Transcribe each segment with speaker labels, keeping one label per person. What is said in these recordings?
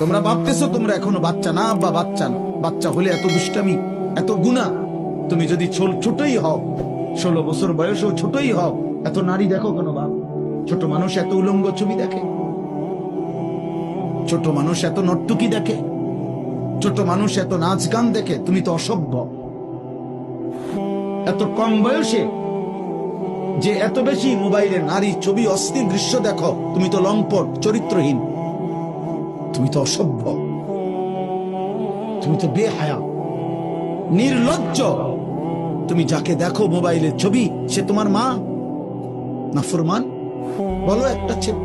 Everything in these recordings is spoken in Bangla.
Speaker 1: তোমরা ভাবতেছো তোমরা এখনও বাচ্চা না? বা বাচ্চা না। বাচ্চা হলে এত দুষ্টামি, এত গুণা। তুমি যদি ছোটই হও, ষোলো বছর বয়সেও ছোটই হও, এত নারী দেখো কেন বাপ? ছোট মানুষ এত উলঙ্গ ছবি দেখে। ছোট মানুষ এত নর্তুকি দেখে। ছোট মানুষ এত নাচ গান দেখে, তুমি তো অসভ্য। এত কম বয়সে যে এত বেশি মোবাইলে নারী ছবি অস্থির দৃশ্য দেখো, তুমি তো লম্পট, চরিত্রহীন। তুমি তো অসভ্য। তুমি তো বেহায়া, নির্লজ্জ। তুমি যাকে দেখো মোবাইলের ছবি, সে তোমার মা না ফুরমান? বলো একটা ছেলে।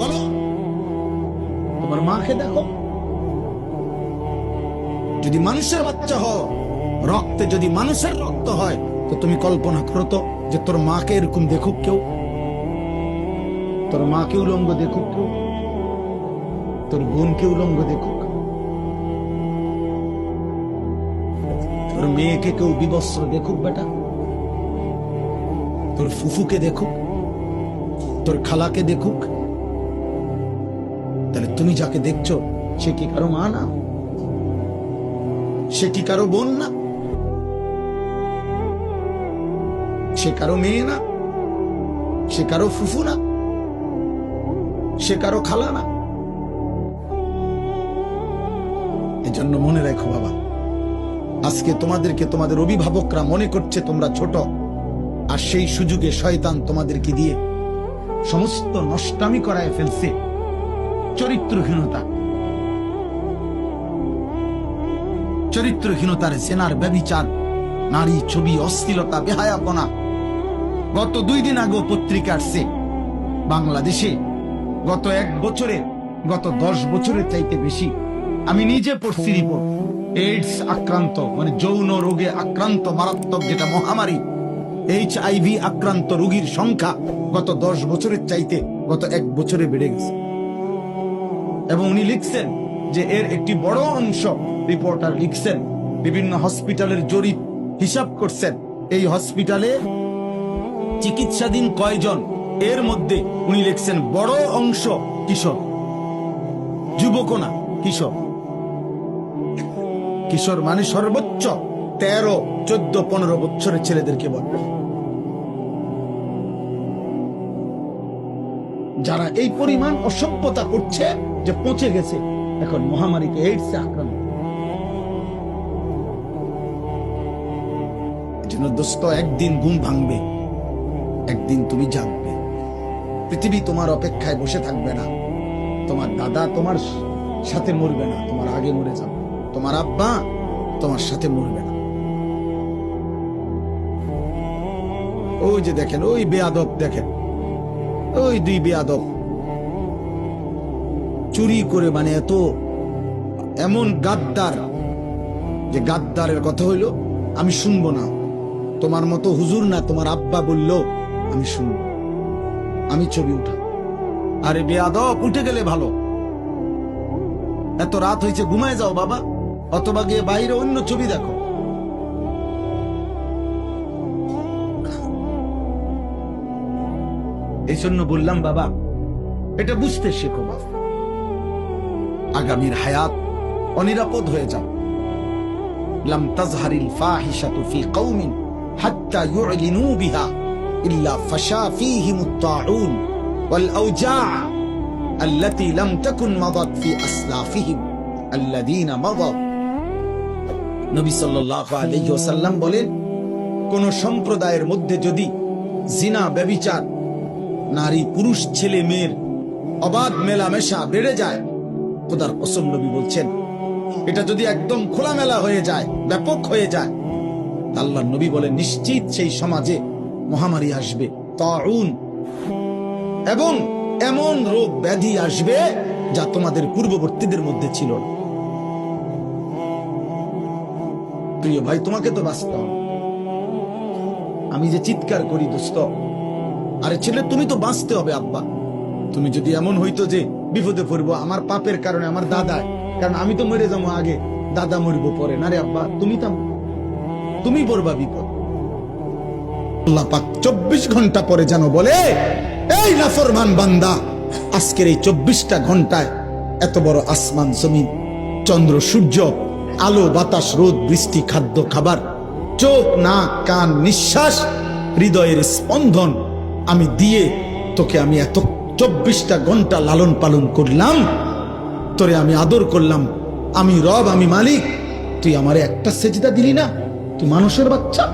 Speaker 1: বলো। তোমার মাকে দেখো। যদি মানুষের বাচ্চা হও, রক্তে যদি মানুষের রক্ত হয়, তো তুমি কল্পনা করো তো যে তোর মাকে এরকম দেখুক কেউ। তোর মাকে উলঙ্গ দেখুক কেউ। তোর বোনকে উলঙ্গ দেখুক তোর মেয়েকে কেউ বিবস্ত্র দেখুক বেটা। তোর ফুফুকে দেখুক। তোর খালাকে দেখুক। তাহলে তুমি যাকে দেখছ, সে কি কারও মা না? সে কি কারও বোন না? সে কারও মেয়ে না? সে কারও ফুফু না? সে কারও খালা না? এজন্য মনে রাখো বাবা। আজকে তোমাদেরকে তোমাদের অভিভাবকরা মনে করছে তোমরা ছোট, আর সেই সুযোগে শয়তান তোমাদেরকে দিয়ে সমস্ত নষ্টামি করায় ফেলছে। চরিত্রহীনতা। চরিত্রহীনতার সেনার ব্যবিচার নারী ছবি, অশ্লীলতা, বেহায়াপনা। গত দুই দিন আগে পত্রিকা আসছে। বাংলাদেশে গত এক বছরে, গত দশ বছরের চাইতে বেশি আমি নিজে পড়ছি রিপোর্ট এইডস আক্রান্ত মানে যৌন রোগে আক্রান্ত, মারাত্মক যেটা মহামারী এইচ আইভি আক্রান্ত রোগীর সংখ্যা গত দশ বছরের চাইতে গত এক বছরে বেড়ে গেছে। এবং উনি লিখছেন যে এর একটি বড় অংশ রিপোর্টার লিখছেন, বিভিন্ন হসপিটালের জরিপ হিসাব করছেন। এই হসপিটালে চিকিৎসাধীন কয়জন? এর মধ্যে উনি লিখছেন বড় অংশ কিশোর যুবক না, কিশোর। কিশোর মানে সর্বোচ্চ তেরো, চোদ্দ, পনেরো বছরের ছেলেদেরকে বলে। যারা এই পরিমাণ অসভ্যতা করছে যে পৌঁছে গেছে, এখন মহামারীতে এইডস আক্রান্ত। একদিন ঘুম ভাঙবে, একদিন তুমি জানবে পৃথিবী তোমার অপেক্ষায় বসে থাকবে না। তোমার দাদা তোমার সাথে মরবে না, তোমার আগে মরে যাবে। তোমার আব্বা তোমার সাথে মরবে না। ওই যে দেখেন, ওই বেয়াদব দেখেন। ওই দুই বেয়াদব চুরি করে মানে এত এমন গাদ্দার যে গাদ্দারের কথা হইল, আমি শুনব না। তোমার মতো হুজুর না, তোমার আব্বা বলল, আমি শুনব। আমি ছবি উঠা আরে বেয়াদব, উঠে গেলে ভালো। এত রাত হয়েছে, ঘুমায় যাও বাবা। অথবা গিয়ে বাইরে অন্য ছবি দেখো এই জন্য বললাম বাবা এটা বুঝতে শেখো বাবা আগামীর হায়াত অনিরাপদ হয়ে যাও لم تظهر الفاحشة في قوم حتى يعلنوا بها إلا فشا فيهم الطاعون والأوجاع التي لم تكن مضت في أسلافهم الذين مضوا নবী আলাইহি বলেন, কোন সম্প্রদায়ের মধ্যে যদি জিনা ব্যভিচার নারী, পুরুষ, ছেলে, মেয়ের অবাধ মেলামেশা বেড়ে যায়, খোদার কসম নবী বলছেন, এটা যদি একদম খোলামেলা হয়ে যায়, ব্যাপক হয়ে যায় আল্লাহ নবী বলে নিশ্চিত সেই সমাজে মহামারী আসবে, তাউন, এবং এমন রোগ ব্যাধি আসবে যা তোমাদের পূর্ববর্তীদের মধ্যে ছিল না। প্রিয় ভাই, তোমাকে তো বাঁচতে আমি যে চিৎকার করি, দোস্ত। আরে ছেলে, তুমি তো বাঁচতে হবে, আব্বা। তুমি যদি এমন হইতো যে বিপদে পড়ব, আমার পাপের কারণে, আমার দাদায় কারণ আমি তো মরে যাব আগে, দাদা মরবো পরে। না রে আব্বা, তুমি তো তুমি পড়বা বিপদ। চব্বিশ ঘণ্টা পরে যেন বলে, এই নাফরমান বান্দা, আজকের এই চব্বিশটা ঘন্টায় এত বড় আসমান, জমিন, চন্দ্র, সূর্য আলো, বাতাস, রোদ, বৃষ্টি, খাদ্য, খাবার, চোখ, নাক, কান, নিঃশ্বাস, হৃদয়ের স্পন্দন আমি দিয়ে তোকে আমি এত চব্বিশটা ঘণ্টা লালন পালন করলাম, তোরে আমি আদর করলাম। আমি রব, আমি মালিক। তুই আমার একটা সেজদা দিলি না? তুই মানুষের বাচ্চা।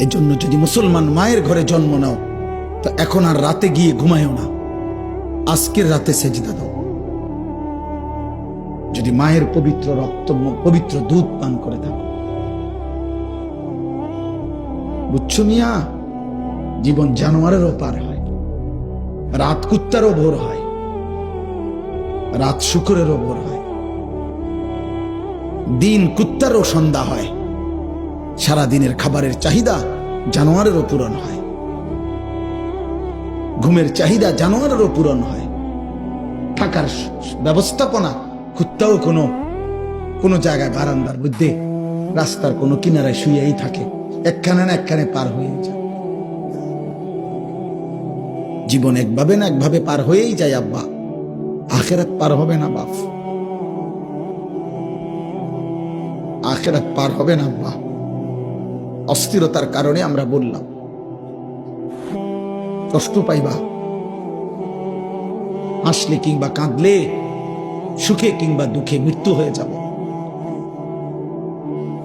Speaker 1: এই জন্য যদি মুসলমান মায়ের ঘরে জন্ম নাও, তা এখন আর রাতে গিয়ে ঘুমায়ও না। আজকের রাতে সেজদা দাও। যদি মায়ের পবিত্র রক্ত, পবিত্র দুধ পান করে থাকো। বুঝছ মিয়া? জীবন জানোয়ারেরও পার হয়, রাত কুত্তারও ভোর হয়, রাত শুকুরেরও ভোর হয়। দিন কুত্তারও সন্ধ্যা হয় সারা দিনের খাবারের চাহিদা জানোয়ারেরও পূরণ হয়। ঘুমের চাহিদা জানোয়ারেরও পূরণ হয়। থাকার ব্যবস্থাপনা কুত্তাও কোনো কোনো জায়গায় বারান্দার মধ্যে, রাস্তার কোনো কিনারায় শুয়েই থাকে। একখানে না একখানে পার হয়ে যায়। জীবন একভাবে না একভাবে পার হয়েই যায়, আব্বা। আখেরাত পার হবে না, বাপ। আখেরাত পার হবে না, আব্বা। অস্থিরতার কারণে আমরা বললাম, কষ্ট পাইবা। হাসলে কিংবা কাঁদলে সুখে কিংবা দুঃখে মৃত্যু হয়ে যাব।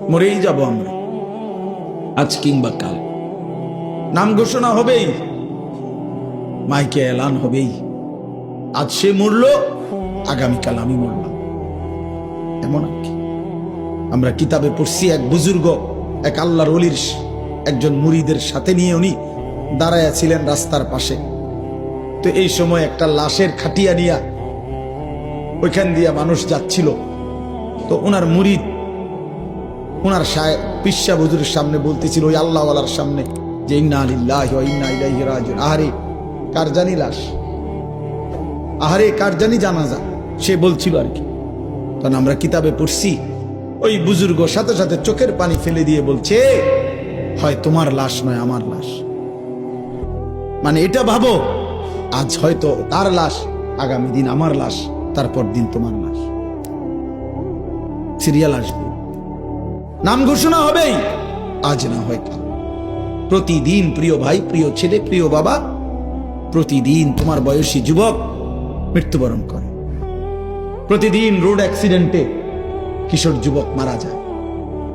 Speaker 1: মরেই যাব আমরা। আজ কিংবা কাল। নাম ঘোষণা হবেই। মাইকে এলান হবেই। আজ সে মরল, আগামীকাল আমি মরলাম এমন আর কি। আমরা কিতাবে পড়ছি এক বুজুর্গ, এক আল্লাহর অলির একজন মুড়িদের সাথে নিয়ে উনি দাঁড়াইয়া ছিলেন রাস্তার পাশে। তো এই সময় একটা লাশের খাটিয়া নিয়া ওইখান দিয়ে মানুষ যাচ্ছিল। তো ওনার মুরিদ, ওনার পিসা বুজুরের সামনে বলতেছিল, ওই আল্লাহওয়ালার সামনে যে ইন্না আলিল্লাহি আহারে, কার জানি লাশ? আহারে, কার জানি জানাজা? সে বলছিল আর কি। তখন আমরা কিতাবে পড়ছি, ওই বুজুর্গ সাথে সাথে চোখের পানি ফেলে দিয়ে বলছে, হয় তোমার লাশ নয়, আমার লাশ। মানে এটা ভাবো, আজ হয়তো তার লাশ, আগামী দিন আমার লাশ। তারপর দিন তোমার লাশ সিরিয়াল আসবে। নাম ঘোষণা হবেই। আজ না হয় কাল। প্রতিদিন প্রিয় ভাই, প্রিয় ছেলে, প্রিয় বাবা, প্রতিদিন তোমার বয়সী যুবক মৃত্যুবরণ করে। প্রতিদিন রোড অ্যাক্সিডেন্টে কিশোর যুবক মারা যায়।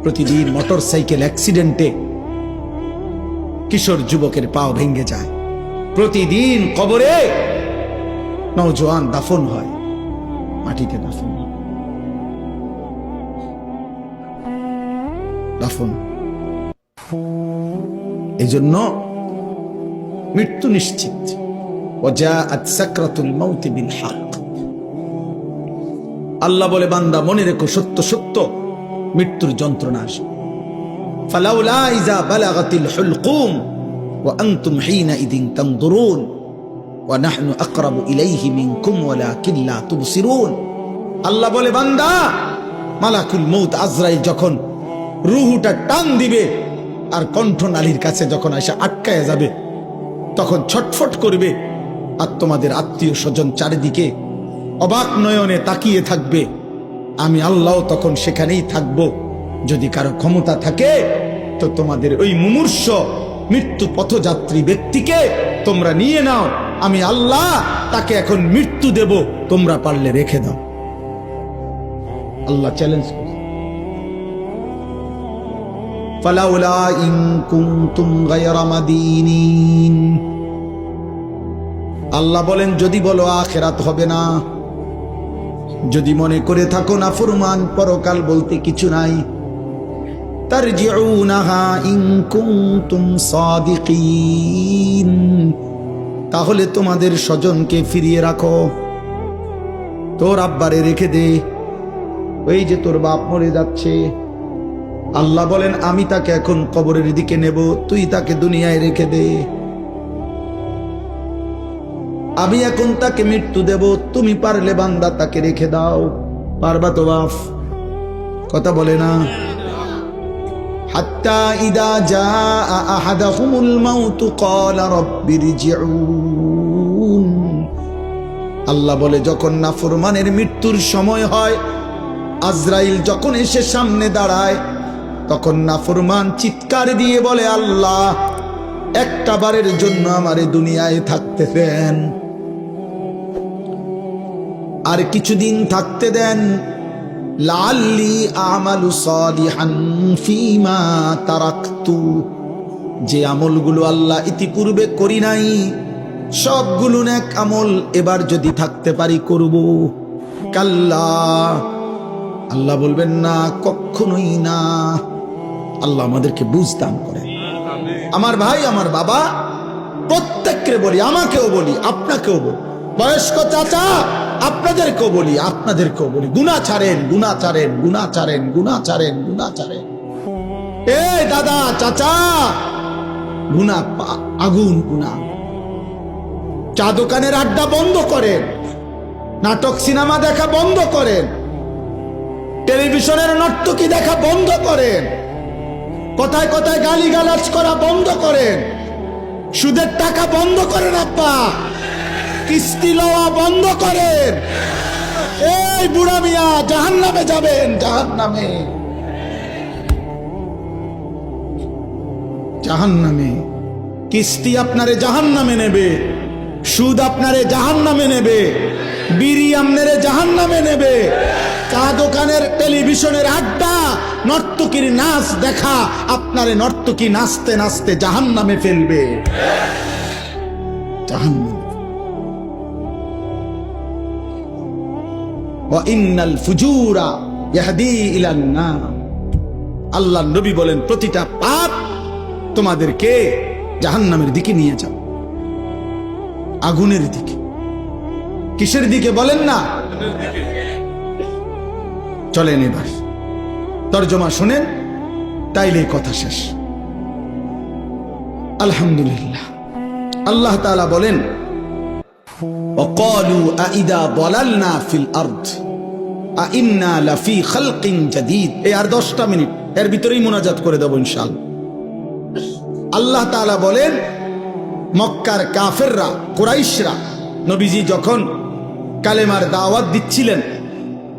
Speaker 1: প্রতিদিন মোটর সাইকেল অ্যাক্সিডেন্টে কিশোর যুবকের পাও ভেঙে যায়। প্রতিদিন কবরে নওজোয়ান দাফন হয়। মাটিতে দাফন। দাফন। এই জন্য মৃত্যু নিশ্চিত। আল্লাহ বলে, বান্দা, মনে রেখো, সত্য সত্য, মৃত্যুর যন্ত্রণা আসবে। ফালাউলা ইজা বালাগাতিল হুলকুম ওয়া আনতুম ونحن أقرب إليه منكم ولكن لا تبصرون আল্লাহ বলে বান্দা মালাকুল মৌত আজরাইল যখন রুহুটা টান দিবে আর কণ্ঠনালীর কাছে যখন এসে আটকায় যাবে তখন ছটফট করবে আর তোমাদের আত্মীয় স্বজন চারিদিকে অবাক নয়নে তাকিয়ে থাকবে আমি আল্লাহ তখন সেখানেই থাকব যদি কারো ক্ষমতা থাকে তো তোমাদের ওই মুমূর্ষ মৃত্যু পথযাত্রী ব্যক্তিকে তোমরা নিয়ে নাও আমি আল্লাহ, তাকে এখন মৃত্যু দেব। তোমরা পারলে রেখে দাও। আল্লাহ চ্যালেঞ্জ আল্লাহ বলেন, যদি বলো আখেরাত হবে না, যদি মনে করে থাকো না ফুরমান, পরকাল বলতে কিছু নাই তার জিউনাহা কুম তুম সাদিকিন। তাহলে তোমাদের স্বজনকে ফিরিয়ে রাখো। তোর আব্বারে রেখে দে। ওই যে তোর বাপ মরে যাচ্ছে। আল্লাহ বলেন, আমি তাকে এখন কবরের দিকে নেব। তুই তাকে দুনিয়ায় রেখে দে। আমি এখন তাকে মৃত্যু দেব। তুমি পারলে বান্দা তাকে রেখে দাও। পারবা তো বাপ? কথা বলে না। حتى إذا جاء أحدهم الموت قال رب ارجعون আল্লাহ বলে যখন নাফরমানের মৃত্যুর সময় হয় আজরাইল যখন এসে সামনে দাঁড়ায় তখন নাফরমান চিৎকার দিয়ে বলে আল্লাহ একটা বারের জন্য আমারে দুনিয়ায় থাকতে দেন আর কিছুদিন থাকতে দেন লাল্লি আমালু সালিহান ফিমা তারাকতু। যে আমলগুলো আল্লাহ ইতিপূর্বে করি নাই, সবগুলো নেক আমল এবার যদি থাকতে পারি করব। কাল্লা, আল্লাহ বলবেন, না, কখনোই না। আল্লাহ আমাদেরকে বুঝদান করে আমার ভাই, আমার বাবা, প্রত্যেককে বলি, আমাকেও বলি, আপনাকেও বলি। বয়স্ক চাচা আপনাদেরকেও বলি আপনাদেরকেও বলি গুণা ছাড়েন গুণা ছাড়েন গুণা ছাড়েন গুণা ছাড়েন গুণা ছাড়েন। এ দাদা, চাচা! পা- আগুন গুণা চা দোকানের আড্ডা বন্ধ করেন। নাটক, সিনেমা দেখা বন্ধ করেন। টেলিভিশনের নর্তকী দেখা বন্ধ করেন। কথায় কথায় গালি গালাজ করা বন্ধ করেন। সুদের টাকা বন্ধ করেন আব্বা কিস্তি লওয়া বন্ধ করেন। এই বুড়া মিয়া জাহান নামে যাবেন জাহান নামে জাহান নামে কিস্তি আপনারে জাহান নামে নেবে, সুদ আপনারে জাহান নামে নেবে, বিড়ি আপনারে জাহান নামে নেবে, চা দোকানের টেলিভিশনের আড্ডা, নর্তকীর নাচ দেখা আপনারে নর্তকী নাচতে নাচতে জাহান নামে ফেলবে। জাহান ইন্নাল ফুজুরা ইয়াহদি ইলান নার। আল্লাহ নবী বলেন, প্রতিটা পাপ তোমাদেরকে জাহান্নামের দিকে নিয়ে যাও আগুনের দিকে। কিসের দিকে বলেন না? চলেন এবার। তর্জমা শোনেন, তাইলে কথা শেষ। আলহামদুলিল্লাহ। আল্লাহ তাআলা বলেন وقالوا أئذا ضللنا في الأرض أئنا لفي خلق جديد এই আর দশটা মিনিট এর ভিতরেই মোনাজাত করে দেবো ইনশাআল্লাহ আল্লাহ তাআলা বলেন মক্কার কাফেররা কুরাইশরা নবীজি যখন কালেমার দাওয়াত দিচ্ছিলেন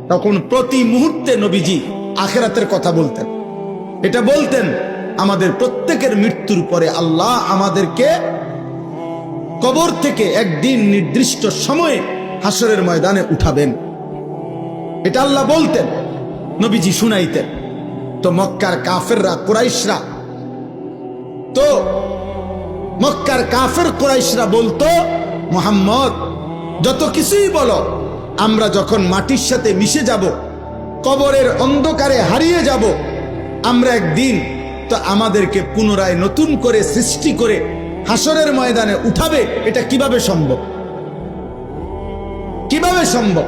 Speaker 1: তখন প্রতি মুহূর্তে নবীজি আখেরাতের কথা বলতেন এটা বলতেন আমাদের প্রত্যেকের মৃত্যুর পরে আল্লাহ আমাদেরকে কবর থেকে একদিন নির্দিষ্ট সময়ে হাসরের ময়দানে উঠাবেন। এটা আল্লাহ বলতেন, নবীজি শুনাইতেন। তো মক্কার কাফেররা, কোরাইশরা, তো মক্কার কাফের কোরাইশরা বলতো, মোহাম্মদ, যত কিছুই বলো, আমরা যখন মাটির সাথে মিশে যাব, কবরের অন্ধকারে হারিয়ে যাব, আমরা একদিন তো আমাদেরকে পুনরায় নতুন করে সৃষ্টি করে হাসরের ময়দানে উঠাবে, এটা কীভাবে সম্ভব? কীভাবে সম্ভব?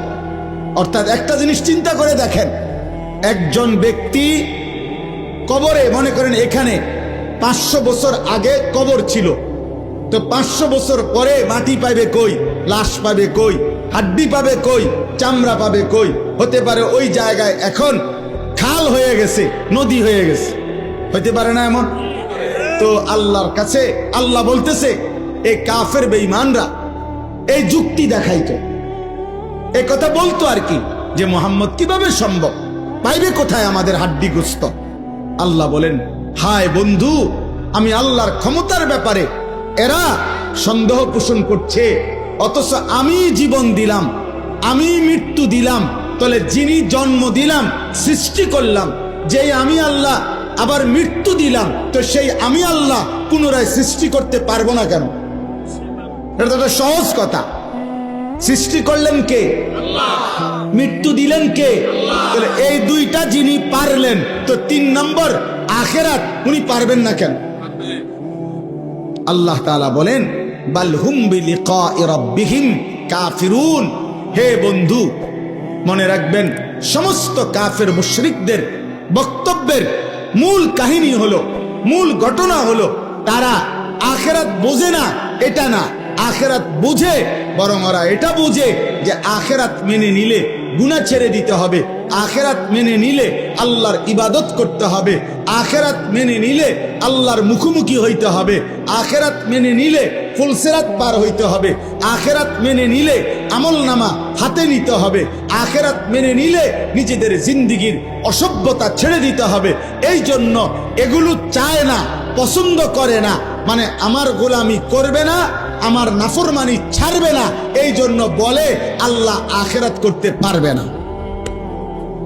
Speaker 1: অর্থাৎ একটা জিনিস চিন্তা করে দেখেন, একজন ব্যক্তি কবরে, মনে করেন এখানে পাঁচশো বছর আগে কবর ছিল। তো পাঁচশো বছর পরে মাটি পাবে কই? লাশ পাবে কই? হাড্ডি পাবে কই? চামড়া পাবে কই? হতে পারে ওই জায়গায় এখন খাল হয়ে গেছে, নদী হয়ে গেছে। হতে পারে না এমন? তো আল্লাহর কাছে আল্লাহ বলতেছে এই কাফের বেঈমানরা, এই যুক্তি দেখাইতো। এ কথা বলতো আর কি, যে মোহাম্মদ কীভাবে সম্ভব? পাইবে কোথায় আমাদের হাড্ডি গ্রস্ত আল্লাহ বলেন, হায় বন্ধু, আমি আল্লাহর ক্ষমতার ব্যাপারে এরা সন্দেহ পোষণ করছে, অথচ আমি জীবন দিলাম, আমি মৃত্যু দিলাম, তাহলে যিনি জন্ম দিলাম, সৃষ্টি করলাম, যেই আমি আল্লাহ আবার মৃত্যু দিলাম, তো সেই আমি আল্লাহ পুনরায় সৃষ্টি করতে পারব না কেন? এটা সহজ কথা। সৃষ্টি করলেন কে? মৃত্যু দিলেন কে? এই দুইটা যিনি পারলেন, তো তিন নম্বর আখেরাত উনি পারবেন না কেন? আল্লাহ তাআলা বলেন বালহুম বিলিকাই কাফিরুন। হে বন্ধু, মনে রাখবেন, সমস্ত কাফের মুশরিকদের বক্তব্যের মূল কাহিনী হলো, মূল ঘটনা হলো, তারা আখেরাত বোঝে না, এটা না। আখেরাত বুঝে, বরং ওরা এটা বুঝে যে আখেরাত মেনে নিলে গুণা ছেড়ে দিতে হবে। আখেরাত মেনে নিলে আল্লাহর ইবাদত করতে হবে। আখেরাত মেনে নিলে আল্লাহর মুখোমুখি হইতে হবে। আখেরাত মেনে নিলে ফুলসেরাত পার হইতে হবে। আখেরাত মেনে নিলে আমল নামা হাতে নিতে হবে। আখেরাত মেনে নিলে নিজেদের জিন্দিগির অসভ্যতা ছেড়ে দিতে হবে। এই জন্য এগুলো চায় না, পছন্দ করে না। মানে আমার গোলামি করবে না, আমার নাফরমানি ছাড়বে না। এই জন্য বলে, আল্লাহ আখেরাত করতে পারবে না।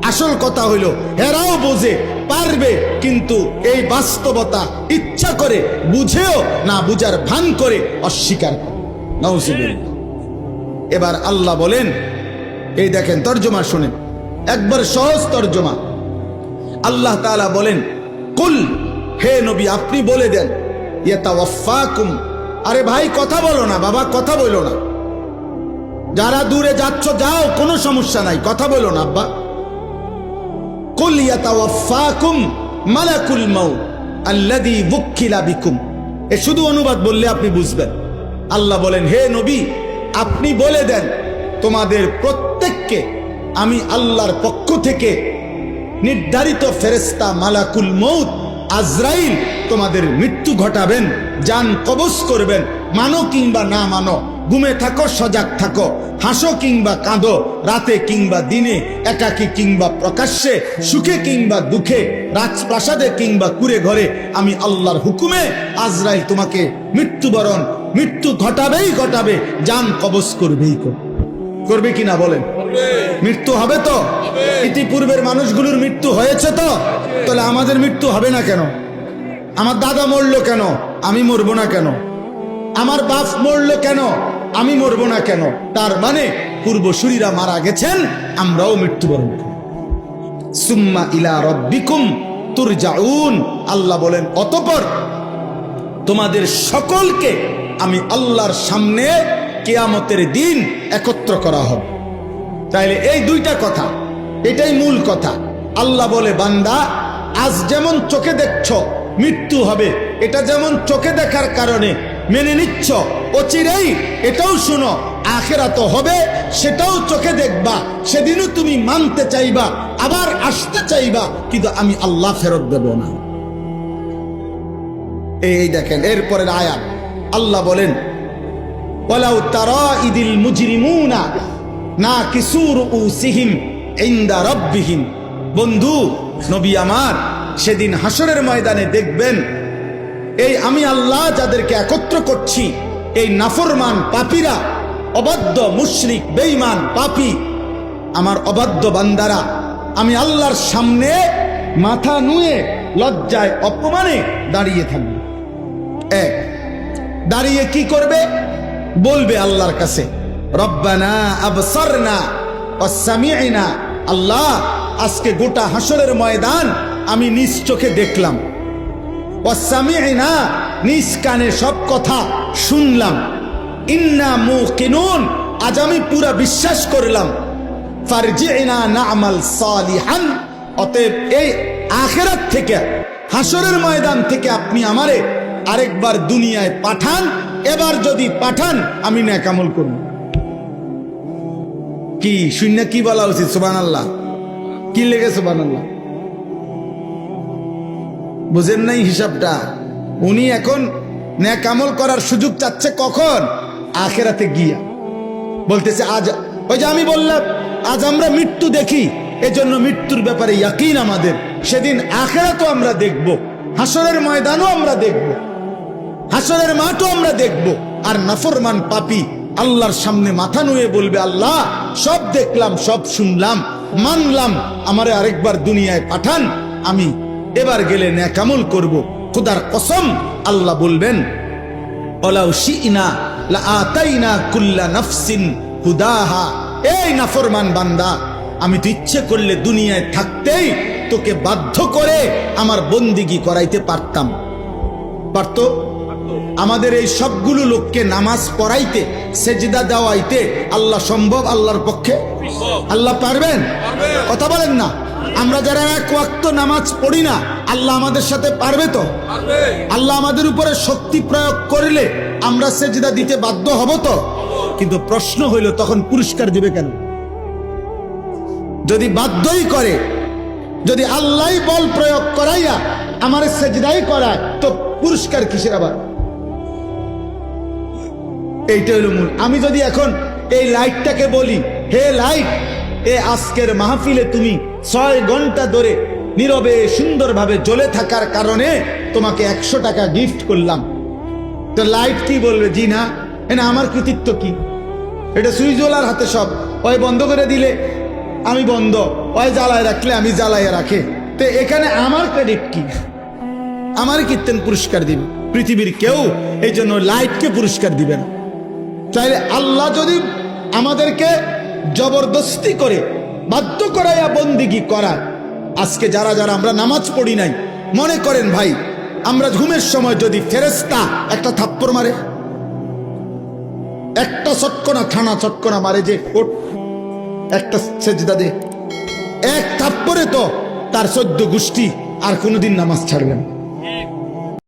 Speaker 1: আসল কথা হইল, এরাও বোঝে পারবে, কিন্তু এই বাস্তবতা ইচ্ছা করে বুঝেও না বুঝার ভান করে অস্বীকার করে। এবার আল্লাহ বলেন, এই দেখেন তর্জমা শুনেন, একবার সহজ তর্জমা। আল্লাহ তাআলা বলেন, কুল, হে নবী, আপনি বলে দেন আরে ভাই, কথা বলো না, বাবা, কথা বলো না। যারা দূরে যাচ্ছ, যাও, কোনো সমস্যা নাই, কথা বলো না, আব্বা। কুল ইয়াতাওয়াফাকুম মালাকুল মাউত আল্লাযী বুক্কিলা বিকুম। এ শুধু অনুবাদ বললে আপনি বুঝবেন। আল্লাহ বলেন, হে নবী, আপনি বলে দেন, তোমাদের প্রত্যেককে আমি আল্লাহর পক্ষ থেকে নির্ধারিত ফেরেস্তা মালাকুল মৌত আজরাইল তোমাদের মৃত্যু ঘটাবেন, যান কবজ করবেন। মানো কিংবা না মানো, ঘুমে থাকো, সজাগ থাকো, হাসো কিংবা কাঁদো, রাতে কিংবা দিনে, একাকী কিংবা প্রকাশ্যে, সুখে কিংবা দুঃখে, রাজপ্রাসাদে কিংবা কুড়ে ঘরে, আমি আল্লাহর হুকুমে আজরাইল তোমাকে মৃত্যুবরণ, মৃত্যু ঘটাবেই ঘটাবে যান কবজ করবেই করবে করবে কিনা বলেন? মৃত্যু হবে তো? ইতিপূর্বের মানুষগুলোর মৃত্যু হয়েছে তো? তাহলে আমাদের মৃত্যু হবে না কেন? আমার দাদা মরলো কেন? আমি মরবো না কেন? আমার বাপ মরলো কেন? আমি মরবো না কেন? তার মানে পূর্বসূরীরা মারা গেছেন, আমরাও মৃত্যুবরণ করব সুম্মা ইলা রব্বিকুম তুরজাউন। আল্লাহ বলেন, অতপর তোমাদের সকলকে আমি আল্লাহর সামনে কেয়ামতের দিন একত্র করা হবে। তাইলে এই দুইটা কথা, এটাই মূল কথা। আল্লাহ বলে, বান্দা, আজ যেমন চোখে দেখছ, মৃত্যু হবে। এটা যেমন চোখে দেখার কারণে মেনে নিচ্ছ। অচিরেই এটাও শুনো তো হবে, সেটাও চোখে দেখবা, সেদিনও তুমি মানতে চাইবা, আবার আসতে চাইবা, কিন্তু আমি আল্লাহ ফেরত দেব না। এই দেখেন এরপরের আয়াত, আল্লাহ বলেন, ওয়ালাউ তারা ইদিল মুজরিমুনা না কিসুর উসিহিম ইনদা রাব্বিহিম। বন্ধু, নবী আমার, সেদিন হাসরের ময়দানে দেখবেন এই আমি আল্লাহ যাদেরকে একত্র করছি, এই নাফরমান পাপীরা, অবাধ্য মুশরিক, বেঈমান পাপী, আমার অবাধ্য বান্দারা, আমি আল্লাহর সামনে মাথা নুয়ে, লজ্জায় অপমানে দাঁড়িয়ে থাকবে। এক, দাঁড়িয়ে কি করবে? বলবে আল্লাহর কাছে আল্লাহ, আজকে গোটা হাসরের ময়দান আমি নিজ চোখে দেখলাম। ওয়াসামি'না নিজ কানে সব কথা শুনলাম। ইন্না মুকিনুন আজ আমি পুরা বিশ্বাস করলাম। অতএব এই আখেরাত থেকে হাসরের ময়দান থেকে আপনি আমারে আরেকবার দুনিয়ায় পাঠান, এবার যদি পাঠান, আমি ন্যাকামল করব। কি, শূন্য কি বলা উচিত সুবান আল্লাহ কি লেগে সুবান আল্লাহ বুঝেন নাই হিসাবটা? উনি এখন ন্যাকামল করার সুযোগ চাচ্ছে কখন? আখেরাতে গিয়া। বলতেছে, আজ ওই যে আমি বললাম, আজ আমরা মৃত্যু দেখি, এজন্য মৃত্যুর ব্যাপারে ইয়াকিন আমাদের। সেদিন আখেরাতও আমরা দেখব, হাসরের ময়দানও আমরা দেখব, হাসরের মাঠও আমরা দেখব, আর নাফরমান পাপি আল্লাহর সামনে মাথা নুয়ে বলবে, আল্লাহ, সব দেখলাম, সব শুনলাম, মানলাম, আমারে আরেকবার দুনিয়ায় পাঠান, আমি এবার গেলে ন্যাকামল করব। খুদার কসম আল্লাহ বলবেন ওলাউ শিনা লা আতাইনা কুল্লা নাফসিন হুদাহা। এই নাফরমান বান্দা আমি তো ইচ্ছে করলে দুনিয়ায় থাকতেই তোকে বাধ্য করে আমার বন্দিগি করাইতে পারতাম। পারতো? আমাদের এই সবগুলো লোককে নামাজ পড়াইতে সেজদা দেওয়াইতে আল্লাহ সম্ভব আল্লাহর পক্ষে? আল্লাহ পারবেন। কথা বলেন না। আমরা যারা এক ওয়াক্ত নামাজ পড়ি না আল্লাহ আমাদের সাথে পারবে তো? আল্লাহ আমাদের উপরে শক্তি প্রয়োগ করলে আমরা সেজদা দিতে বাধ্য হব তো? কিন্তু প্রশ্ন হইল তখন পুরস্কার দিবে কেন? যদি বাধ্যই করে যদি আল্লাহ বল প্রয়োগ করাইয়া আমার সেজদাই করায় তো পুরস্কার কিসের আবার? এইটা হলো মূল। আমি যদি এখন এই লাইটটাকে বলি হে লাইট এ আজকের মাহফিলে তুমি ছয় ঘণ্টা ধরে নীরবে সুন্দরভাবে জ্বলে থাকার কারণে তোমাকে একশো টাকা গিফট করলাম। তো লাইট কি বলবে? জি না। এনা আমার কৃতিত্ব কি? এটা সুইজওয়ালার হাতে সব। ওই বন্ধ করে দিলে আমি বন্ধ। ওই জ্বালায় রাখলে আমি জ্বালায় রাখে। তো এখানে আমার ক্রেডিট কি? আমার কীর্তন পুরস্কার দিবে। পৃথিবীর কেউ এই জন্য লাইটকে পুরস্কার দিবে না। চাইলে আল্লাহ যদি আমাদেরকে জবরদস্তি করে বাধ্য করাইয়া বন্দিগি করা। আজকে যারা যারা আমরা নামাজ পড়ি নাই, মনে করেন ভাই, আমরা ঘুমের সময় যদি ফেরেস্তা একটা থাপ্পড় মারে, একটা চটকনা থানা চটকনা মারে যে একটা সেজদা দে। এক থাপ্পরে তো তার চোদ্দ গোষ্ঠী আর কোনোদিন নামাজ ছাড়বে না।